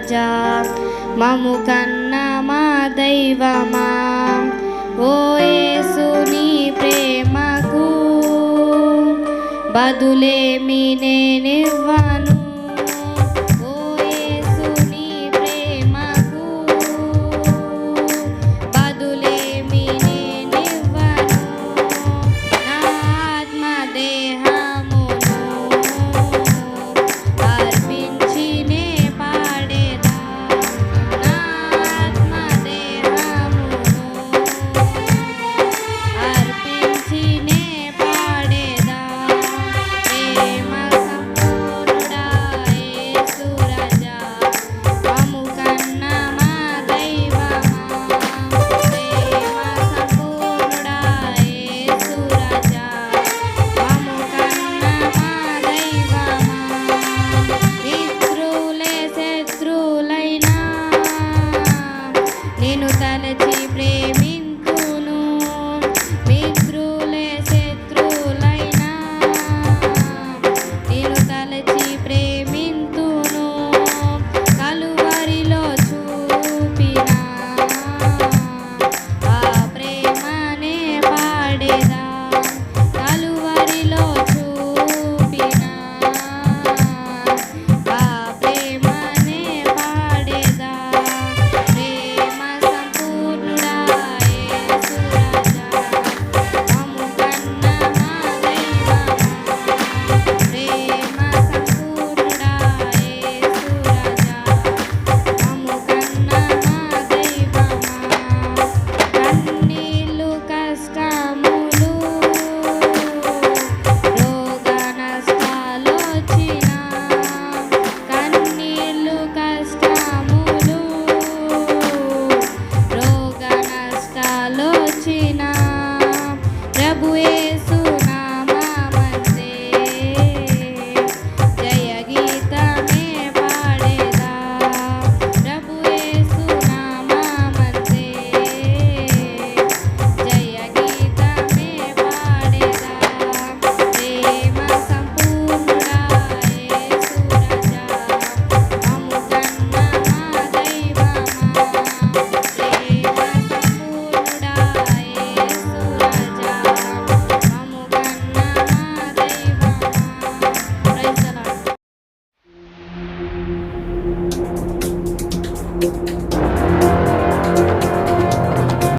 రాజా. మము కన్న మా దైవమా? ఓ యేసుని ప్రేమకు బదులేమి నేనివ్వను? and it's